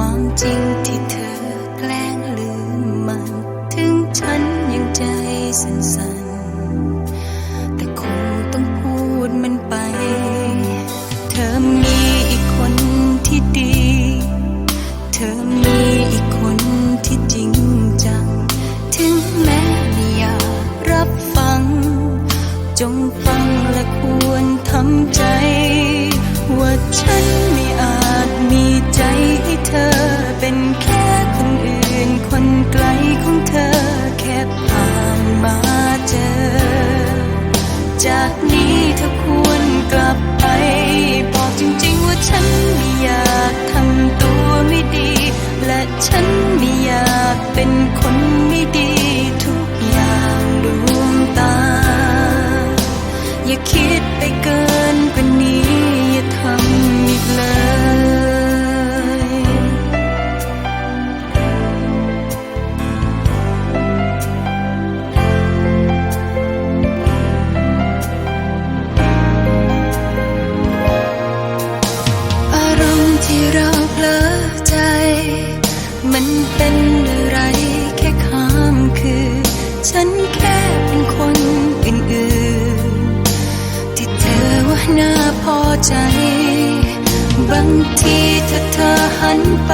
ความจริงที่เธอแกล้งลืมมัน ถึงฉันยังใจสั่นๆ แต่คงต้องพูดมันไป เธอมีอีกคนที่ดี เธอมีอีกคนที่จริงจัง ถึงแม้ไม่อยากรับฟัง จงฟังและควรทำใจ ที่เราเพลอใจ มันเป็นอะไรแค่ข้ามคือ ฉันแค่เป็นคนอื่นๆ ที่เธอว่าน่าพอใจ บางทีถ้าเธอหันไป